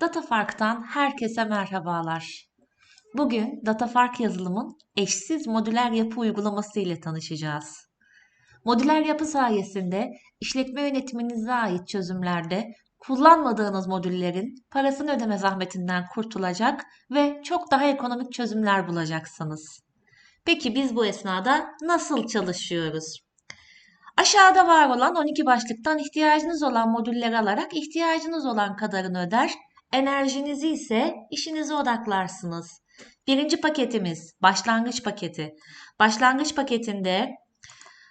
DataFark'tan herkese merhabalar. Bugün DataFark yazılımın eşsiz modüler yapı uygulaması ile tanışacağız. Modüler yapı sayesinde işletme yönetiminize ait çözümlerde kullanmadığınız modüllerin parasını ödeme zahmetinden kurtulacak ve çok daha ekonomik çözümler bulacaksınız. Peki biz bu esnada nasıl çalışıyoruz? Aşağıda var olan 12 başlıktan ihtiyacınız olan modülleri alarak ihtiyacınız olan kadarını öder, enerjinizi ise işinize odaklarsınız. Birinci paketimiz başlangıç paketi. Başlangıç paketinde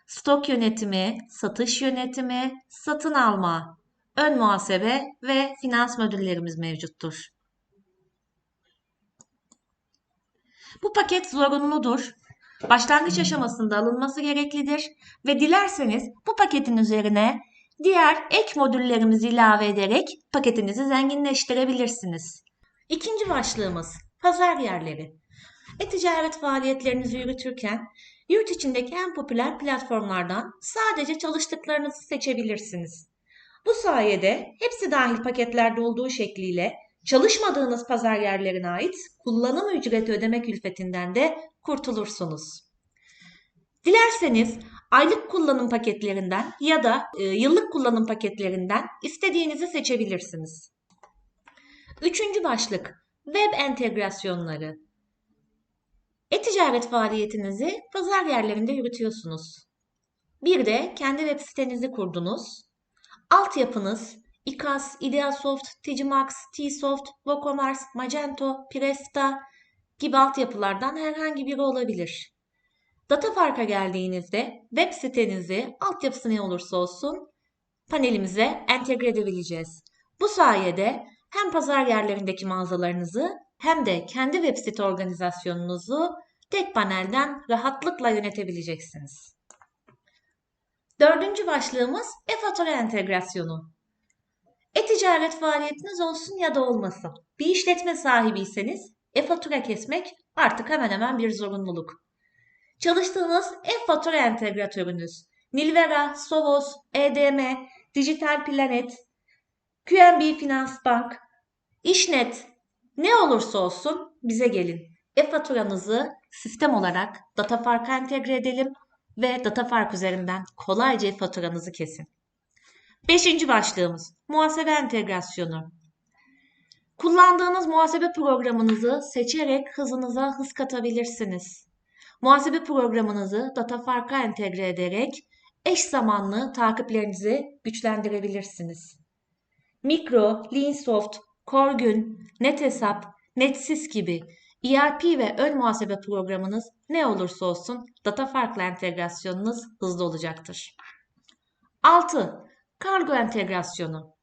stok yönetimi, satış yönetimi, satın alma, ön muhasebe ve finans modüllerimiz mevcuttur. Bu paket zorunludur. Başlangıç aşamasında alınması gereklidir ve dilerseniz bu paketin üzerine diğer ek modüllerimizi ilave ederek paketinizi zenginleştirebilirsiniz. İkinci başlığımız pazar yerleri. E-ticaret faaliyetlerinizi yürütürken yurt içindeki en popüler platformlardan sadece çalıştıklarınızı seçebilirsiniz. Bu sayede hepsi dahil paketlerde olduğu şekliyle çalışmadığınız pazar yerlerine ait kullanım ücreti ödeme külfetinden de kurtulursunuz. Dilerseniz aylık kullanım paketlerinden ya da e, yıllık kullanım paketlerinden istediğinizi seçebilirsiniz. Üçüncü başlık web entegrasyonları. E-ticaret faaliyetinizi pazar yerlerinde yürütüyorsunuz. Bir de kendi web sitenizi kurdunuz. Altyapınız İKAS, Ideasoft, Digimax, Tsoft, WooCommerce, Magento, Presta gibi altyapılardan herhangi biri olabilir. Data Fark'a geldiğinizde web sitenizi altyapısı ne olursa olsun panelimize entegre edebileceğiz. Bu sayede hem pazar yerlerindeki mağazalarınızı hem de kendi web site organizasyonunuzu tek panelden rahatlıkla yönetebileceksiniz. Dördüncü başlığımız e-fatura entegrasyonu. E-ticaret faaliyetiniz olsun ya da olmasın. Bir işletme sahibiyseniz e-fatura kesmek artık hemen hemen bir zorunluluk. Çalıştığınız e-fatura entegratörünüz Nilvera, Sovos, EDM, Dijital Planet, QNB Finans Bank, İşnet ne olursa olsun bize gelin. E-faturanızı sistem olarak DataFark'a entegre edelim ve DataFark üzerinden kolayca e-faturanızı kesin. Beşinci başlığımız muhasebe entegrasyonu. Kullandığınız muhasebe programınızı seçerek hızınıza hız katabilirsiniz. Muhasebe programınızı DataFark'a entegre ederek eş zamanlı takiplerinizi güçlendirebilirsiniz. Mikro, Leansoft, Korgün, NetHesap, NetSys gibi ERP ve ön muhasebe programınız ne olursa olsun DataFark'la entegrasyonunuz hızlı olacaktır. 6. Kargo entegrasyonu.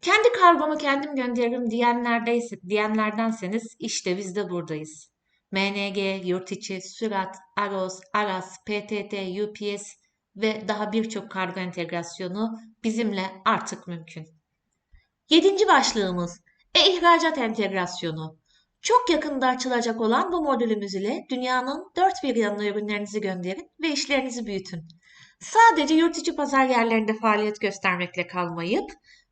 Kendi kargomu kendim gönderirim diyenlerdeyse, diyenlerdenseniz işte biz de buradayız. MNG, Yurtiçi, Sürat, Aros, Aras, PTT, UPS ve daha birçok kargo entegrasyonu bizimle artık mümkün. Yedinci başlığımız e-ihracat entegrasyonu. Çok yakında açılacak olan bu modülümüz ile dünyanın dört bir yanına ürünlerinizi gönderin ve işlerinizi büyütün. Sadece yurt içi pazar yerlerinde faaliyet göstermekle kalmayıp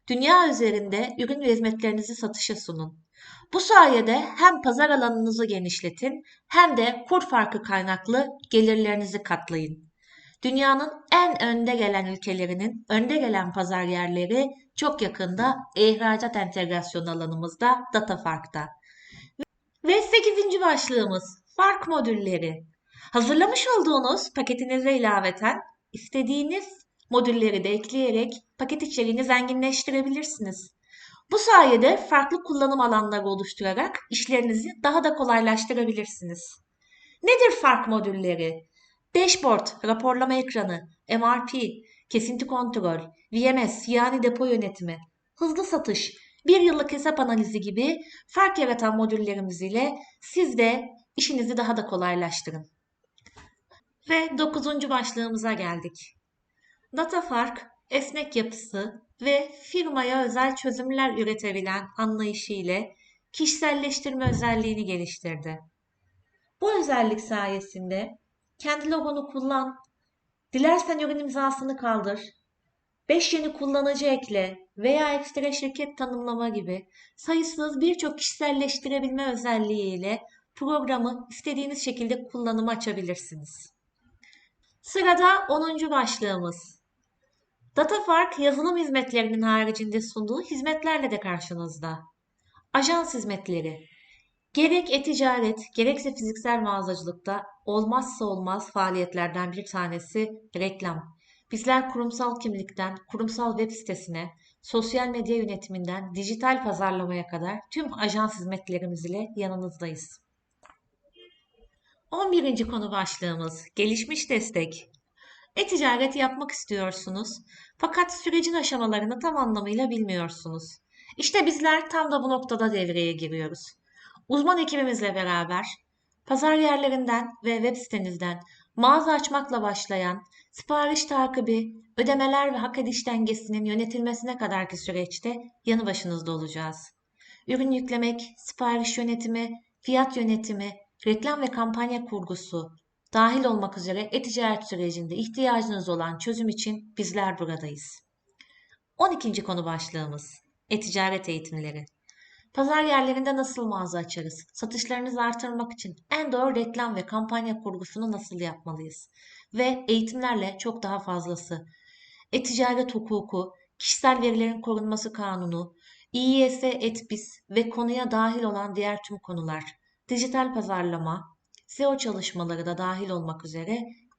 dünya üzerinde ürün ve hizmetlerinizi satışa sunun. Bu sayede hem pazar alanınızı genişletin hem de kur farkı kaynaklı gelirlerinizi katlayın. Dünyanın en önde gelen ülkelerinin önde gelen pazar yerleri çok yakında ihracat entegrasyon alanımızda Data Fark'ta. Ve 8. başlığımız fark modülleri. Hazırlamış olduğunuz paketinize ilaveten istediğiniz modülleri de ekleyerek paket içeriğini zenginleştirebilirsiniz. Bu sayede farklı kullanım alanları oluşturarak işlerinizi daha da kolaylaştırabilirsiniz. Nedir fark modülleri? Dashboard, raporlama ekranı, MRP, kesinti kontrol, VMS yani depo yönetimi, hızlı satış, bir yıllık hesap analizi gibi fark yaratan modüllerimiz ile siz de işinizi daha da kolaylaştırın. Ve dokuzuncu başlığımıza geldik. Data fark, esnek yapısı ve firmaya özel çözümler üretebilen anlayışı ile kişiselleştirme özelliğini geliştirdi. Bu özellik sayesinde kendi logonu kullan, dilersen ürün imzasını kaldır, 5 yeni kullanıcı ekle, veya ekstra şirket tanımlama gibi sayısız birçok kişiselleştirebilme özelliğiyle programı istediğiniz şekilde kullanıma açabilirsiniz. Sırada 10. başlığımız. DataFark yazılım hizmetlerinin haricinde sunduğu hizmetlerle de karşınızda. Ajans hizmetleri. Gerek e-ticaret, gerekse fiziksel mağazacılıkta olmazsa olmaz faaliyetlerden bir tanesi reklam. Bizler kurumsal kimlikten, kurumsal web sitesine, sosyal medya yönetiminden, dijital pazarlamaya kadar tüm ajans hizmetlerimiz ile yanınızdayız. 11. konu başlığımız gelişmiş destek. E-ticaret yapmak istiyorsunuz fakat sürecin aşamalarını tam anlamıyla bilmiyorsunuz. İşte bizler tam da bu noktada devreye giriyoruz. Uzman ekibimizle beraber pazar yerlerinden ve web sitenizden mağaza açmakla başlayan sipariş takibi, ödemeler ve hak ediş dengesinin yönetilmesine kadarki süreçte yanı başınızda olacağız. Ürün yüklemek, sipariş yönetimi, fiyat yönetimi, reklam ve kampanya kurgusu dahil olmak üzere e-ticaret sürecinde ihtiyacınız olan çözüm için bizler buradayız. 12. konu başlığımız e-ticaret eğitimleri. Pazar yerlerinde nasıl mağaza açarız? Satışlarınızı artırmak için en doğru reklam ve kampanya kurgusunu nasıl yapmalıyız? Ve eğitimlerle çok daha fazlası. E-ticaret hukuku, kişisel verilerin korunması kanunu, İİS, ETBİS ve konuya dahil olan diğer tüm konular, dijital pazarlama, SEO çalışmaları da dahil olmak üzere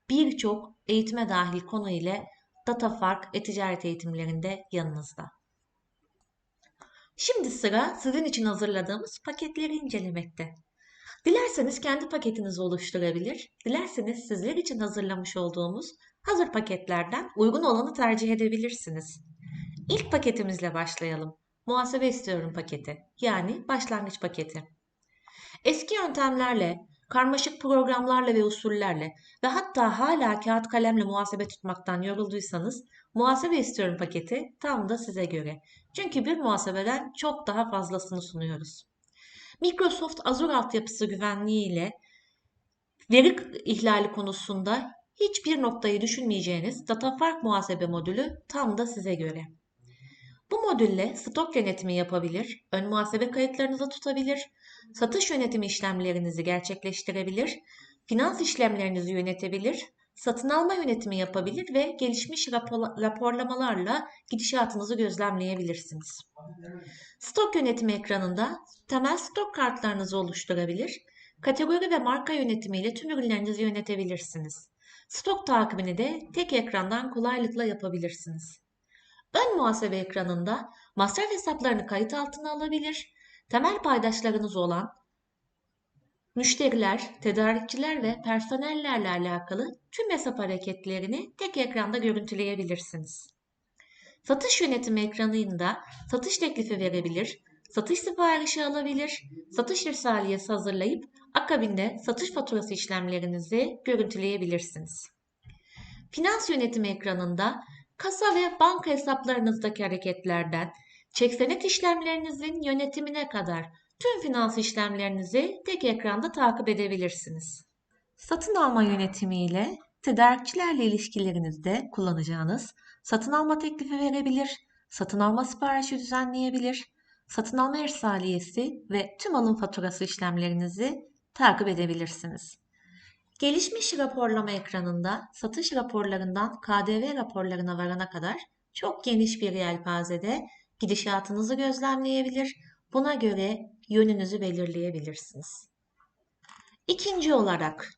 birçok eğitime dahil konu ile DataFark e-ticaret eğitimlerinde yanınızda. Şimdi sıra sizin için hazırladığımız paketleri incelemekte. Dilerseniz kendi paketinizi oluşturabilir, dilerseniz sizler için hazırlamış olduğumuz hazır paketlerden uygun olanı tercih edebilirsiniz. İlk paketimizle başlayalım. Muhasebe istiyorum paketi, yani başlangıç paketi. Eski yöntemlerle, karmaşık programlarla ve usullerle ve hatta hala kağıt kalemle muhasebe tutmaktan yorulduysanız muhasebe istiyorum paketi tam da size göre. Çünkü bir muhasebeden çok daha fazlasını sunuyoruz. Microsoft Azure altyapısı güvenliği ile veri ihlali konusunda hiçbir noktayı düşünmeyeceğiniz DataFark muhasebe modülü tam da size göre. Bu modülle stok yönetimi yapabilir, ön muhasebe kayıtlarınızı tutabilir, satış yönetimi işlemlerinizi gerçekleştirebilir, finans işlemlerinizi yönetebilir, satın alma yönetimi yapabilir ve gelişmiş rapor, raporlamalarla gidişatınızı gözlemleyebilirsiniz. Stok yönetimi ekranında temel stok kartlarınızı oluşturabilir, kategori ve marka yönetimiyle tüm ürünlerinizi yönetebilirsiniz. Stok takibini de tek ekrandan kolaylıkla yapabilirsiniz. Ön muhasebe ekranında masraf hesaplarını kayıt altına alabilir, temel paydaşlarınız olan müşteriler, tedarikçiler ve personellerle alakalı tüm hesap hareketlerini tek ekranda görüntüleyebilirsiniz. Satış yönetimi ekranında satış teklifi verebilir, satış siparişi alabilir, satış risaliyesi hazırlayıp akabinde satış faturası işlemlerinizi görüntüleyebilirsiniz. Finans yönetimi ekranında kasa ve banka hesaplarınızdaki hareketlerden çek senet işlemlerinizin yönetimine kadar tüm finans işlemlerinizi tek ekranda takip edebilirsiniz. Satın alma yönetimi ile tedarikçilerle ilişkilerinizde kullanacağınız satın alma teklifi verebilir, satın alma siparişi düzenleyebilir, satın alma irsaliyesi ve tüm alım faturası işlemlerinizi takip edebilirsiniz. Gelişmiş raporlama ekranında satış raporlarından KDV raporlarına varana kadar çok geniş bir yelpazede gidişatınızı gözlemleyebilir, buna göre yönünüzü belirleyebilirsiniz. İkinci olarak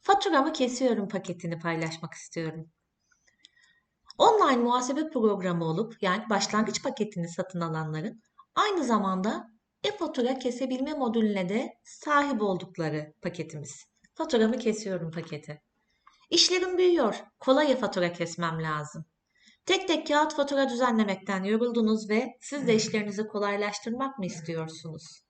faturamı kesiyorum paketini paylaşmak istiyorum. Online muhasebe programı olup yani başlangıç paketini satın alanların aynı zamanda e-fatura kesebilme modülüne de sahip oldukları paketimiz. Faturamı kesiyorum paketi. İşlerim büyüyor. Kolay e-fatura kesmem lazım. Tek tek kağıt fatura düzenlemekten yoruldunuz ve siz de işlerinizi kolaylaştırmak mı istiyorsunuz?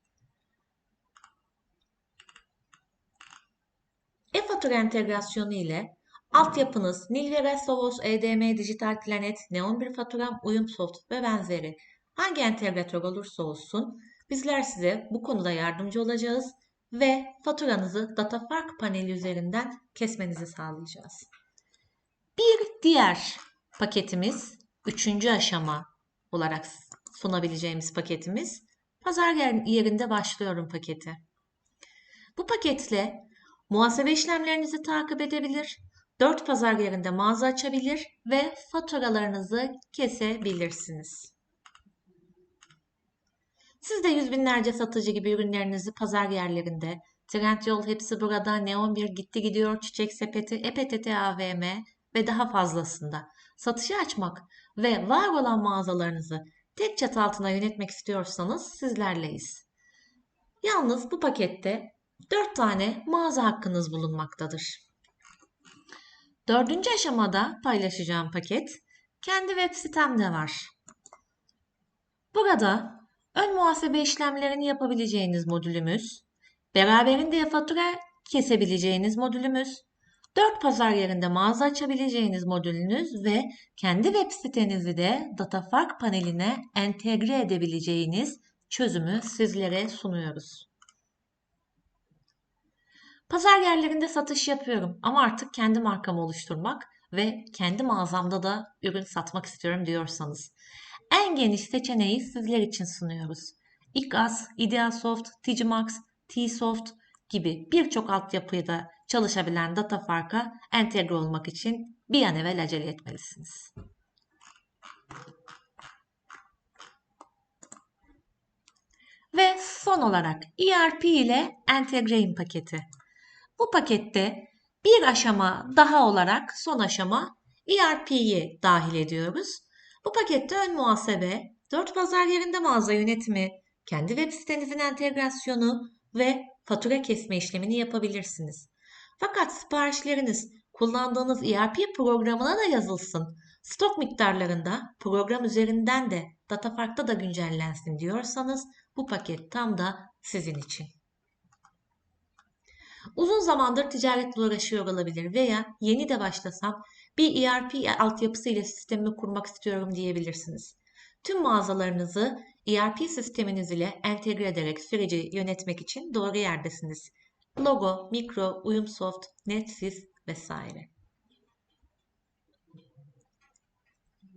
E-fatura entegrasyonu ile altyapınız Nilvera, Sovos, EDM, Dijital Planet, Neon bir faturam, Uyumsoft ve benzeri hangi entegratör olursa olsun bizler size bu konuda yardımcı olacağız ve faturanızı DataFark paneli üzerinden kesmenizi sağlayacağız. Bir diğer paketimiz üçüncü aşama olarak sunabileceğimiz paketimiz. Pazar yerinde başlıyorum paketi. Bu paketle muhasebe işlemlerinizi takip edebilir, 4 pazar yerinde mağaza açabilir ve faturalarınızı kesebilirsiniz. Siz de yüz binlerce satıcı gibi ürünlerinizi pazar yerlerinde, Trendyol hepsi burada, Neon 1 gitti gidiyor, Çiçek Sepeti, EPTT AVM ve daha fazlasında satışı açmak ve var olan mağazalarınızı tek çatı altına yönetmek istiyorsanız sizlerleyiz. Yalnız bu pakette 4 tane mağaza hakkınız bulunmaktadır. Dördüncü aşamada paylaşacağım paket kendi web sitemde var. Burada ön muhasebe işlemlerini yapabileceğiniz modülümüz, beraberinde fatura kesebileceğiniz modülümüz, 4 pazar yerinde mağaza açabileceğiniz modülünüz ve kendi web sitenizi de Datafark paneline entegre edebileceğiniz çözümü sizlere sunuyoruz. Pazar yerlerinde satış yapıyorum ama artık kendi markamı oluşturmak ve kendi mağazamda da ürün satmak istiyorum diyorsanız en geniş seçeneği sizler için sunuyoruz. İKAS, Ideasoft, Ticimax, Tsoft gibi birçok altyapıda çalışabilen data farka entegre olmak için bir an evvel acele etmelisiniz. Ve son olarak ERP ile Entegrate paketi. Bu pakette bir aşama daha olarak son aşama ERP'yi dahil ediyoruz. Bu pakette ön muhasebe, 4 pazar yerinde mağaza yönetimi, kendi web sitenizin entegrasyonu ve fatura kesme işlemini yapabilirsiniz. Fakat siparişleriniz kullandığınız ERP programına da yazılsın. Stok miktarlarında program üzerinden de Datafark'ta da güncellensin diyorsanız bu paket tam da sizin için. Uzun zamandır ticaretle uğraşıyor olabilir veya yeni de başlasam bir ERP altyapısı ile sistemimi kurmak istiyorum diyebilirsiniz. Tüm mağazalarınızı ERP sisteminiz ile entegre ederek süreci yönetmek için doğru yerdesiniz. Logo, Mikro, Uyumsoft, Netsys vesaire.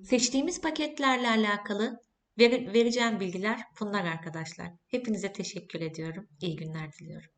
Seçtiğimiz paketlerle alakalı ver, vereceğim bilgiler bunlar arkadaşlar. Hepinize teşekkür ediyorum. İyi günler diliyorum.